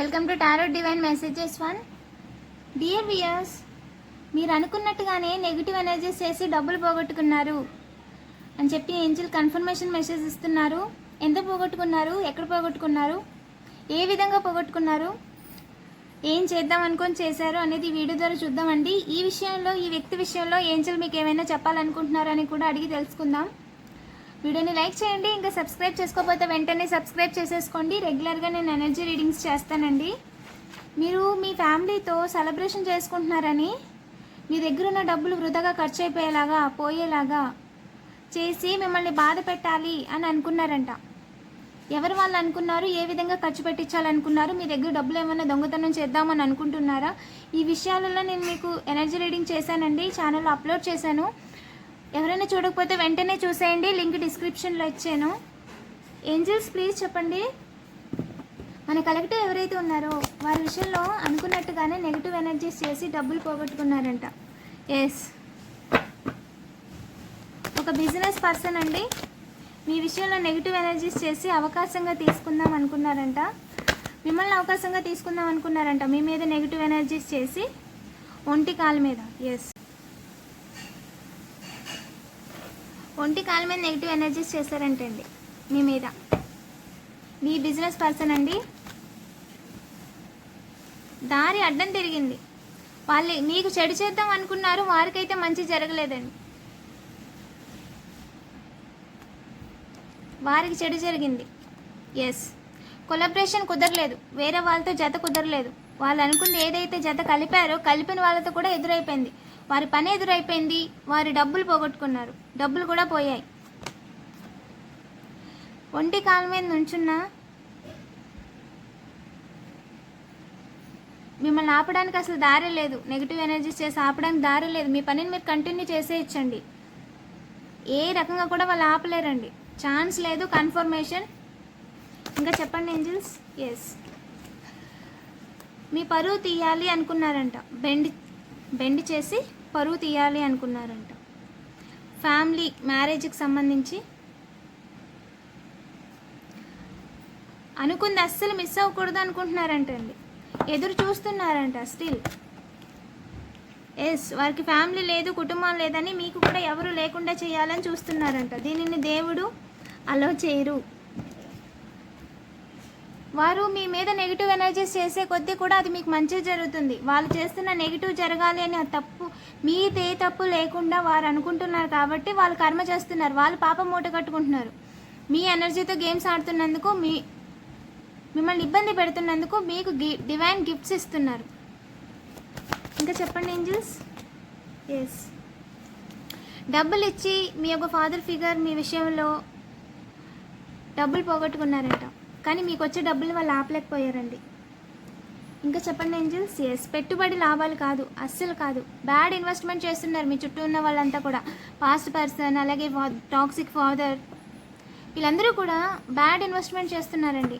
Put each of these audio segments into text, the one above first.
Welcome to tarot divine messages one dear viewers మీరు అనుకున్నట్టుగానే negative energies చేసి డబ్బులు పోగొట్టుకున్నారు అని చెప్పి ఏంజిల్ కన్ఫర్మేషన్ మెసేజ్ ఇస్తున్నారు. ఎంత పోగొట్టుకున్నారు? ఎక్కడ పోగొట్టుకున్నారు? ఏ విధంగా పోగొట్టుకున్నారు? ఏం చేద్దాం అనుకొని చేశారు అనేది వీడియో ద్వారా చూద్దామండి. ఈ విషయంలో ఈ వ్యక్తి విషయంలో ఏంజిల్ మీకు ఏమైనా చెప్పాలనుకుంటున్నారో అని కూడా అడిగి తెలుసుకుందాం. వీడియోని లైక్ చేయండి ఇంకా సబ్స్క్రైబ్ చేసుకోకపోతే వెంటనే సబ్స్క్రైబ్ చేసేసుకోండి. రెగ్యులర్గా నేను ఎనర్జీ రీడింగ్స్ చేస్తానండి. మీరు మీ ఫ్యామిలీతో సెలబ్రేషన్ చేసుకుంటున్నారని మీ దగ్గర ఉన్న డబ్బులు వృధాగా ఖర్చు అయిపోయేలాగా పోయేలాగా చేసి మిమ్మల్ని బాధ పెట్టాలి అని అనుకున్నారంట. ఎవరు వాళ్ళు అనుకున్నారు ఏ విధంగా ఖర్చు పెట్టించాలనుకున్నారు మీ దగ్గర డబ్బులు ఏమైనా దొంగతనం చేద్దామని అనుకుంటున్నారా? ఈ విషయాలలో నేను మీకు ఎనర్జీ రీడింగ్ చేశానండి ఛానల్లో అప్లోడ్ చేశాను. ఎవరైనా చూడకపోతే వెంటనే చూసేయండి. లింక్ డిస్క్రిప్షన్లో ఇచ్చాను. ఏంజల్స్ ప్లీజ్ చెప్పండి. మన కలెక్టివ్ ఎవరైతే ఉన్నారో వారి విషయంలో అనుకున్నట్టుగానే నెగిటివ్ ఎనర్జీస్ చేసి డబ్బులు పోగొట్టుకున్నారంట. ఎస్ ఒక బిజినెస్ పర్సన్ అండి. మీ విషయంలో నెగిటివ్ ఎనర్జీస్ చేసి అవకాశంగా తీసుకుందాం అనుకున్నారంట. మిమ్మల్ని అవకాశంగా తీసుకుందాం అనుకున్నారంట. మీ మీద నెగిటివ్ ఎనర్జీస్ చేసి ఒంటి కాలు మీద. ఎస్ ఒంటి కాల మీద నెగిటివ్ ఎనర్జీస్ చేశారంటండి మీ మీద. మీ బిజినెస్ పర్సన్ అండి. దారి అడ్డం తిరిగింది. వాళ్ళు మీకు చెడు చేద్దాం అనుకున్నారు వారికైతే మంచి జరగలేదండి. వారికి చెడు జరిగింది. ఎస్ కొలబరేషన్ కుదరలేదు. వేరే వాళ్ళతో జత కుదరలేదు. వాళ్ళు అనుకుంది ఏదైతే జత కలిపారో కలిపిన వాళ్ళతో కూడా ఎదురైపోయింది. వారి పని ఎదురైపోయింది వారి డబ్బులు పోగొట్టుకున్నారు. డబ్బులు కూడా పోయాయి. ఒంటి కాలు మీద నుంచున్న మిమ్మల్ని ఆపడానికి అసలు దారి లేదు. నెగిటివ్ ఎనర్జీస్ చేసి ఆపడానికి దారి లేదు. మీ పనిని మీరు కంటిన్యూ చేసే ఇచ్చండి. ఏ రకంగా కూడా వాళ్ళు ఆపలేరండి. ఛాన్స్ లేదు కన్ఫర్మేషన్ ఇంకా చెప్పండి ఏంజిల్స్ ఎస్ మీ పరువు తీయాలి అనుకున్నారంట. బెండ్ బెండ్ చేసి పరువు తీయాలి అనుకున్నారంట. ఫ్యామిలీ మ్యారేజ్కి సంబంధించి అనుకుంది అస్సలు మిస్ అవ్వకూడదు అనుకుంటున్నారంటండి. ఎదురు చూస్తున్నారంట స్టిల్. ఎస్ వారికి ఫ్యామిలీ లేదు కుటుంబం లేదని మీకు కూడా ఎవరు లేకుండా చేయాలని చూస్తున్నారంట. దీనిని దేవుడు అలో చేయరు. వారు మీ మీద నెగిటివ్ ఎనర్జీస్ చేసే కొద్దీ కూడా అది మీకు మంచి జరుగుతుంది. వాళ్ళు చేస్తున్న నెగిటివ్ జరగాలి అని తప్పు మీదే తప్పు లేకుండా వారు అనుకుంటున్నారు కాబట్టి వాళ్ళు కర్మ చేస్తున్నారు. వాళ్ళు పాపం మూట కట్టుకుంటున్నారు. మీ ఎనర్జీతో గేమ్స్ ఆడుతున్నందుకు మీ మిమ్మల్ని ఇబ్బంది పెడుతున్నందుకు మీకు గి డివైన్ గిఫ్ట్స్ ఇస్తున్నారు. ఇంకా చెప్పండి ఏంజల్స్ ఎస్ డబ్బులు ఇచ్చి మీ యొక్క ఫాదర్ ఫిగర్ మీ విషయంలో డబ్బులు పోగొట్టుకున్నారంట. కానీ మీకు వచ్చే డబ్బులు వాళ్ళు ఆపలేకపోయారండి. ఇంకా చెప్పండి ఏంజల్స్? ఎస్ పెట్టుబడి లాభాలు కాదు అస్సలు కాదు. బ్యాడ్ ఇన్వెస్ట్మెంట్ చేస్తున్నారు మీ చుట్టూ ఉన్న వాళ్ళంతా కూడా. పాస్ట్ పర్సన్ అలాగే టాక్సిక్ ఫాదర్ వీళ్ళందరూ కూడా బ్యాడ్ ఇన్వెస్ట్మెంట్ చేస్తున్నారండి.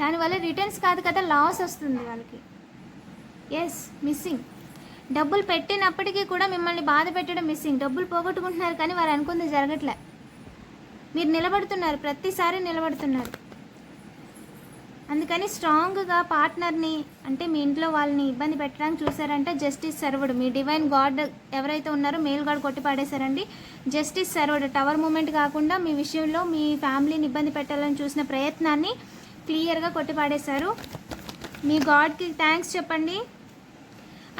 దానివల్ల రిటర్న్స్ కాదు కదా లాస్ వస్తుంది వాళ్ళకి. ఎస్ మిస్సింగ్ డబ్బులు పెట్టినప్పటికీ కూడా మిమ్మల్ని బాధ పెట్టడం మిస్సింగ్ డబ్బులు పోగొట్టుకుంటున్నారు కానీ వారు అనుకుంది జరగట్లే. మీరు నిలబడుతున్నారు ప్రతిసారి నిలబడుతున్నారు. అందుకని స్ట్రాంగ్గా పార్ట్నర్ని అంటే మీ ఇంట్లో వాళ్ళని ఇబ్బంది పెట్టడానికి చూసారంటే జస్టిస్ సర్వుడు మీ డివైన్ గాడ్ ఎవరైతే ఉన్నారో మేల్ గాడ్ కొట్టి పాడేశారండి. జస్టిస్ సర్వుడు టవర్ మూమెంట్ కాకుండా మీ విషయంలో మీ ఫ్యామిలీని ఇబ్బంది పెట్టాలని చూసిన ప్రయత్నాన్ని క్లియర్గా కొట్టి పాడేశారు. మీ గాడ్కి థ్యాంక్స్ చెప్పండి.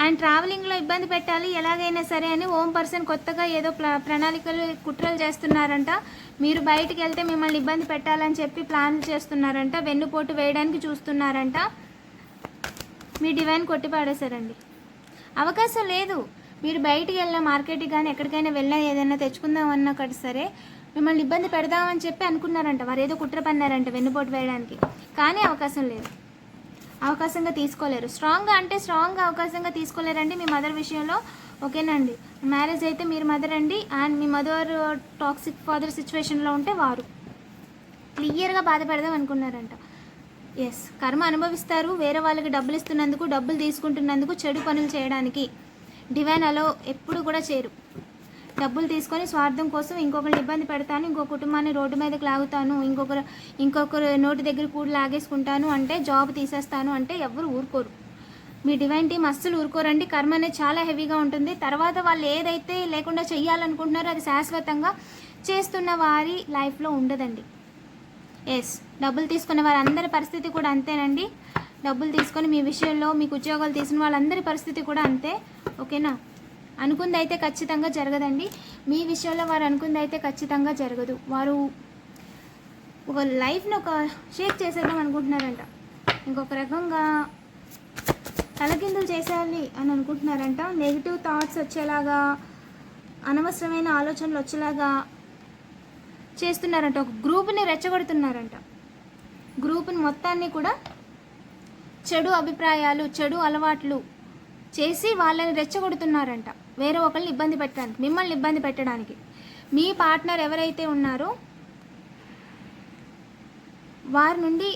అండ్ ట్రావెలింగ్లో ఇబ్బంది పెట్టాలి ఎలాగైనా సరే అని ఓం పర్సన్ కొత్తగా ఏదో ప్రణాళికలు కుట్రలు చేస్తున్నారంట. మీరు బయటికి వెళ్తే మిమ్మల్ని ఇబ్బంది పెట్టాలని చెప్పి ప్లాన్లు చేస్తున్నారంట. వెన్నుపోటు వేయడానికి చూస్తున్నారంట. మీ డివైన్ కొట్టి పాడేశారండి అవకాశం లేదు. మీరు బయటికి వెళ్ళిన మార్కెట్కి కానీ ఎక్కడికైనా వెళ్ళినా ఏదైనా తెచ్చుకుందాం అన్నా కూడా సరే మిమ్మల్ని ఇబ్బంది పెడదామని చెప్పి అనుకున్నారంట. వారు ఏదో కుట్ర పన్నారంట వెన్నుపోటు వేయడానికి. కానీ అవకాశం లేదు. అవకాశంగా తీసుకోలేరు. స్ట్రాంగ్గా అంటే స్ట్రాంగ్గా అవకాశంగా తీసుకోలేరండి మీ మదర్ విషయంలో. ఓకేనండి. మ్యారేజ్ అయితే మీరు మదర్ అండి. అండ్ మీ మదర్ టాక్సిక్ ఫాదర్ సిచ్యువేషన్లో ఉంటే వారు. క్లియర్గా బాధపడదాం అనుకున్నారంట. ఎస్ కర్మ అనుభవిస్తారు. వేరే వాళ్ళకి డబ్బులు ఇస్తున్నందుకు డబ్బులు తీసుకుంటున్నందుకు చెడు పనులు చేయడానికి. డివైన్ అలో ఎప్పుడు కూడా చేయరు. డబ్బులు తీసుకొని స్వార్థం కోసం ఇంకొకరిని ఇబ్బంది పెడతాను ఇంకో కుటుంబాన్ని రోడ్డు మీదకి లాగుతాను ఇంకొకరు ఇంకొకరు నోటి దగ్గర కూడా లాగేసుకుంటాను అంటే జాబ్ తీసేస్తాను అంటే ఎవరు ఊరుకోరు. మీ డివైన్ టీం అస్సలు ఊరుకోరండి. కర్మ అనేది చాలా హెవీగా ఉంటుంది. తర్వాత వాళ్ళు ఏదైతే లేకుండా చెయ్యాలనుకుంటున్నారో అది శాశ్వతంగా చేస్తున్న వారి లైఫ్లో ఉండదండి. ఎస్ డబ్బులు తీసుకున్న వారందరి పరిస్థితి కూడా అంతేనండి. డబ్బులు తీసుకొని మీ విషయంలో మీకు ఉద్యోగాలు తీసిన వాళ్ళందరి పరిస్థితి కూడా అంతే. ఓకేనా అనుకుంది అయితే ఖచ్చితంగా జరగదండి. మీ విషయంలో వారు అనుకుంది అయితే ఖచ్చితంగా జరగదు. వారు ఒక లైఫ్ని ఒక షేక్ చేసేద్దాం అనుకుంటున్నారంట. ఇంకొక రకంగా తలకిందులు చేసేయాలి అని అనుకుంటున్నారంట. నెగిటివ్ థాట్స్ వచ్చేలాగా అనవసరమైన ఆలోచనలు వచ్చేలాగా చేస్తున్నారంట. ఒక గ్రూప్ని రెచ్చగొడుతున్నారంట. గ్రూప్ని మొత్తాన్ని కూడా చెడు అభిప్రాయాలు చెడు అలవాట్లు చేసి వాళ్ళని రెచ్చగొడుతున్నారంట. వేరే ఒకరిని ఇబ్బంది పెట్టడానికి మిమ్మల్ని ఇబ్బంది పెట్టడానికి. మీ పార్ట్నర్ ఎవరైతే ఉన్నారో వారి నుండి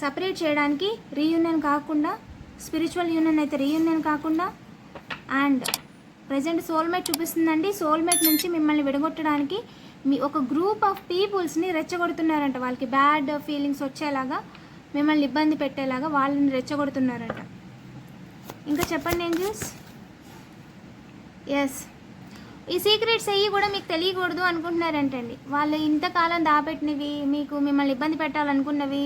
సపరేట్ చేయడానికి రీయూనియన్ కాకుండా స్పిరిచువల్ యూనియన్ అయితే రీయూనియన్ కాకుండా అండ్ ప్రజెంట్ సోల్మేట్ చూపిస్తుందండి. సోల్మేట్ నుంచి మిమ్మల్ని విడగొట్టడానికి మీ ఒక గ్రూప్ ఆఫ్ పీపుల్స్ని రెచ్చగొడుతున్నారంట. వాళ్ళకి బ్యాడ్ ఫీలింగ్స్ వచ్చేలాగా మిమ్మల్ని ఇబ్బంది పెట్టేలాగా వాళ్ళని రెచ్చగొడుతున్నారంట. ఇంకా చెప్పండి ఏంజల్స్? ఎస్ ఈ సీక్రెట్స్ అయ్యి కూడా మీకు తెలియకూడదు అనుకుంటున్నారంటండి. వాళ్ళు ఇంతకాలం దాపెట్టినవి మీకు మిమ్మల్ని ఇబ్బంది పెట్టాలనుకున్నవి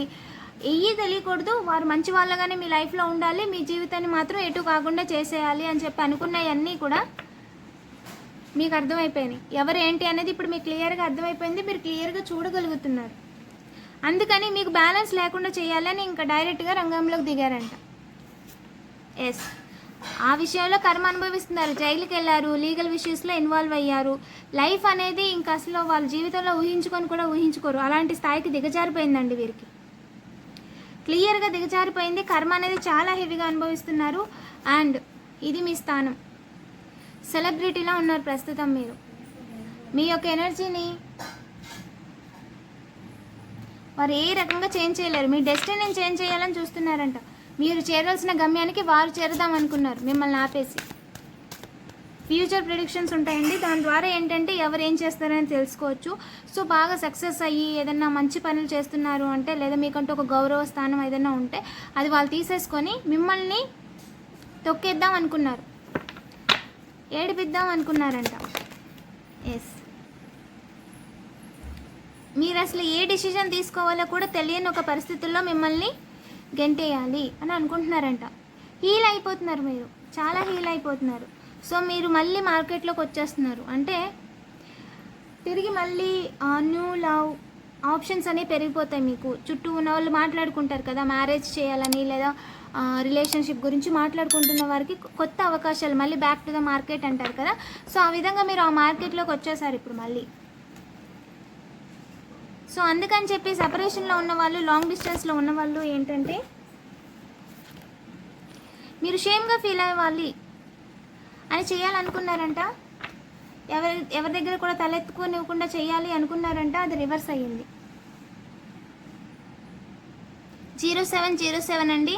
ఎయ్యి తెలియకూడదు. వారు మంచి వాళ్ళగానే మీ లైఫ్లో ఉండాలి మీ జీవితాన్ని మాత్రం ఎటు కాకుండా చేసేయాలి అని చెప్పి అనుకున్నవన్నీ కూడా మీకు అర్థమైపోయినాయి. ఎవరు ఏంటి అనేది ఇప్పుడు మీకు క్లియర్గా అర్థమైపోయింది మీరు క్లియర్గా చూడగలుగుతున్నారు. అందుకని మీకు బ్యాలెన్స్ లేకుండా చేయాలని ఇంకా డైరెక్ట్గా రంగంలోకి దిగారంట. ఎస్ ఆ విషయంలో కర్మ అనుభవిస్తున్నారు. జైలుకి వెళ్ళారు లీగల్ విషయస్లో ఇన్వాల్వ్ అయ్యారు. లైఫ్ అనేది ఇంకా అసలు వాళ్ళ జీవితంలో ఊహించుకొని కూడా ఊహించుకోరు. అలాంటి స్థాయికి దిగజారిపోయిందండి వీరికి. క్లియర్గా దిగజారిపోయింది. కర్మ అనేది చాలా హెవీగా అనుభవిస్తున్నారు. అండ్ ఇది మీ స్థానం. సెలబ్రిటీలా ఉన్నారు ప్రస్తుతం మీరు. మీ యొక్క ఎనర్జీని వారు ఏ రకంగా చేంజ్ చేయలేరు. మీ డెస్టినీని చేంజ్ చేయాలని చూస్తున్నారంట. మీరు చేరాల్సిన గమ్యానికి వారు చేరదాం అనుకున్నారు. మిమ్మల్ని ఆపేసి. ఫ్యూచర్ ప్రిడిక్షన్స్ ఉంటాయండి. దాని ద్వారా ఏంటంటే ఎవరు ఏం చేస్తారని తెలుసుకోవచ్చు. సో బాగా సక్సెస్ అయ్యి ఏదన్నా మంచి పనులు చేస్తున్నారు అంటే లేదా మీకంటూ ఒక గౌరవ స్థానం ఏదైనా ఉంటే అది వాళ్ళు తీసేసుకొని మిమ్మల్ని తొక్కేద్దాం అనుకున్నారు. ఏడిపిద్దాం అనుకున్నారంట. ఎస్ మీరు అసలు ఏ డిసిజన్ తీసుకోవాలో కూడా తెలియని ఒక పరిస్థితుల్లో మిమ్మల్ని గెంటేయాలి అని అనుకుంటున్నారంట. హీల్ అయిపోతున్నారు మీరు. చాలా హీల్ అయిపోతున్నారు. సో మీరు మళ్ళీ మార్కెట్లోకి వచ్చేస్తున్నారు. అంటే తిరిగి మళ్ళీ న్యూ లవ్ ఆప్షన్స్ అనేవి పెరిగిపోతాయి మీకు. చుట్టూ ఉన్న వాళ్ళు మాట్లాడుకుంటారు కదా మ్యారేజ్ చేయాలని లేదా రిలేషన్షిప్ గురించి మాట్లాడుకుంటున్న వారికి కొత్త అవకాశాలు మళ్ళీ బ్యాక్ టు ద మార్కెట్ అంటారు కదా. సో ఆ విధంగా మీరు ఆ మార్కెట్లోకి వచ్చేసారు ఇప్పుడు మళ్ళీ. సో అందుకని చెప్పి సపరేషన్లో ఉన్న వాళ్ళు లాంగ్ డిస్టెన్స్లో ఉన్న వాళ్ళు ఏంటంటే మీరు షేమ్గా ఫీల్ అవ్వాలి అని చేయాలనుకున్నారంట. ఎవరి ఎవరి దగ్గర కూడా తలెత్తుకోనివ్వకుండా చేయాలి అనుకున్నారంట అది రివర్స్ అయ్యింది. జీరో సెవెన్ జీరో సెవెన్ అండి.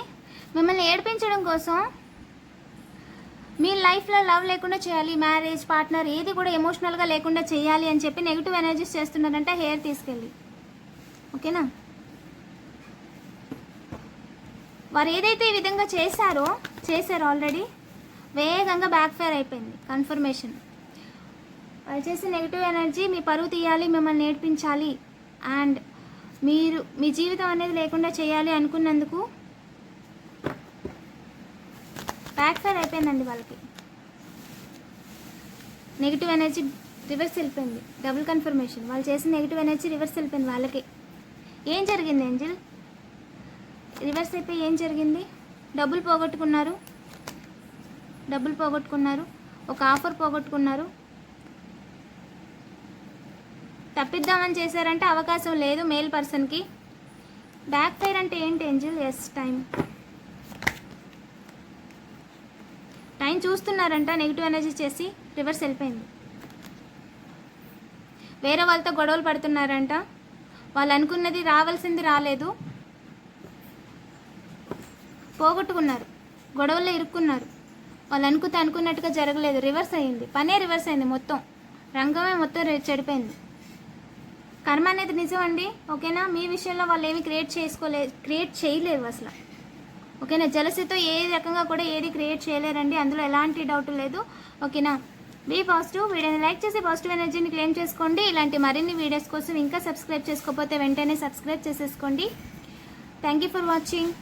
మిమ్మల్ని ఏడిపించడం కోసం మీ లైఫ్లో లవ్ లేకుండా చేయాలి మ్యారేజ్ పార్ట్నర్ ఏది కూడా ఎమోషనల్గా లేకుండా చేయాలి అని చెప్పి నెగిటివ్ ఎనర్జీస్ చేస్తున్నారంటే హెయిర్ తీసుకెళ్ళి. ఓకేనా? వారు ఏదైతే ఈ విధంగా చేశారో చేశారు ఆల్రెడీ వేగంగా బ్యాక్ ఫైర్ అయిపోయింది కన్ఫర్మేషన్ వాళ్ళు చేసే నెగిటివ్ ఎనర్జీ మీ పరువు తీయాలి మిమ్మల్ని నేర్పించాలి. అండ్ మీరు మీ జీవితం అనేది లేకుండా చేయాలి అనుకున్నందుకు బ్యాక్ ఫైర్ అయిపోయిందండి వాళ్ళకి. నెగిటివ్ ఎనర్జీ రివర్స్ వెళ్ళిపోయింది. డబుల్ కన్ఫర్మేషన్ వాళ్ళు చేసిన నెగిటివ్ ఎనర్జీ రివర్స్ వెళ్ళిపోయింది వాళ్ళకి. ఏం జరిగింది ఏంజిల్ రివర్స్ అయిపోయి ఏం జరిగింది? డబ్బులు పోగొట్టుకున్నారు. డబ్బులు పోగొట్టుకున్నారు. ఒక ఆఫర్ పోగొట్టుకున్నారు. తప్పిద్దామని చేశారంటే అవకాశం లేదు మేల్ పర్సన్కి. బ్యాక్ ఫైర్ అంటే ఏంటి ఏంజిల్ ఎస్ టైం ఆయన చూస్తున్నారంట నెగిటివ్ ఎనర్జీ చేసి రివర్స్ వెళ్ళిపోయింది. వేరే వాళ్ళతో గొడవలు పడుతున్నారంట. వాళ్ళు అనుకున్నది రావాల్సింది రాలేదు. పోగొట్టుకున్నారు. గొడవల్లో ఇరుక్కున్నారు. వాళ్ళు అనుకుంటే అనుకున్నట్టుగా జరగలేదు. రివర్స్ అయ్యింది పనే రివర్స్ అయింది మొత్తం. రంగమే మొత్తం చెడిపోయింది. కర్మ అనేది నిజం అండి. ఓకేనా? మీ విషయంలో వాళ్ళు ఏమి క్రియేట్ చేసుకోలే క్రియేట్ చేయలేవు అసలు. ఓకేనా? జలసితో ఏ రకంగా కూడా ఏది క్రియేట్ చేయలేరండి. అందులో ఎలాంటి డౌట్ లేదు. ఓకేనా? Be positive. వీడియోని లైక్ చేసి పాజిటివ్ ఎనర్జీని క్లెయిమ్ చేసుకోండి. ఇలాంటి మరిన్ని వీడియోస్ కోసం ఇంకా సబ్స్క్రైబ్ చేసుకోకపోతే వెంటనే సబ్స్క్రైబ్ చేసేసుకోండి. Thank you for watching.